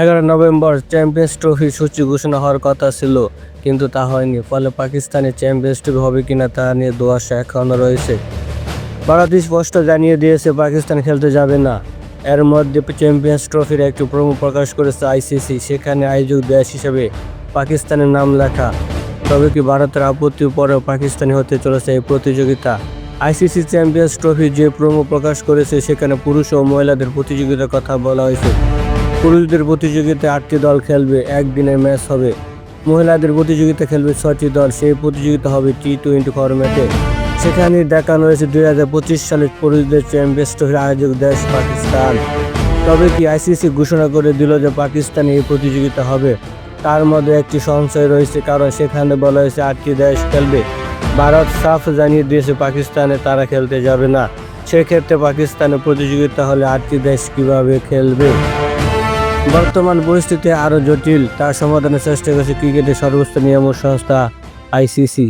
এগারো November champions trophy সূচি ঘোষণা হওয়ার কথা ছিল, কিন্তু তা হয়নি। ফলে পাকিস্তানের চ্যাম্পিয়ন্স ট্রফি হবে কিনা তা নিয়ে দোয়াশা এখনও রয়েছে। ভারত স্পষ্ট জানিয়ে দিয়েছে, পাকিস্তান খেলতে যাবে না। এর মধ্যে চ্যাম্পিয়ন্স ট্রফির একটি প্রমো প্রকাশ করেছে আইসিসি, সেখানে আয়োজক দেশ হিসেবে পাকিস্তানের নাম লেখা। তবে কি ভারতের আপত্তির পরেও পাকিস্তানি হতে চলেছে এই প্রতিযোগিতা? আইসিসি চ্যাম্পিয়ন্স ট্রফি যে প্রমো প্রকাশ করেছে, সেখানে পুরুষ ও মহিলাদের প্রতিযোগিতার কথা বলা হয়েছে। পুরুষদের প্রতিযোগিতায় আটটি দল খেলবে, একদিনের ম্যাচ হবে। মহিলাদের প্রতিযোগিতা খেলবে ছয়টি দল, সেই প্রতিযোগিতা হবে টি টোয়েন্টি ফরম্যাটে। সেখানে দেখানো হয়েছে দুই হাজার পঁচিশ সালের পুরুষদের চ্যাম্পিয়ন্স ট্রফির আয়োজক দেশ পাকিস্তান। তবে কি আইসিসি ঘোষণা করে দিল যে পাকিস্তানে এই প্রতিযোগিতা হবে? তার মধ্যে একটি সংশয় রয়েছে, কারণ সেখানে বলা হয়েছে আটটি দেশ খেলবে। ভারত সাফ জানিয়ে দিয়েছে পাকিস্তানে তারা খেলতে যাবে না। সেক্ষেত্রে পাকিস্তানে প্রতিযোগিতা হলে আটটি দেশ কীভাবে খেলবে? বর্তমান পরিস্থিতি আরও জটিল তার সমাধানের চেষ্টা করেছে ক্রিকেটের সর্বোচ্চ নিয়ামক সংস্থা আইসিসি।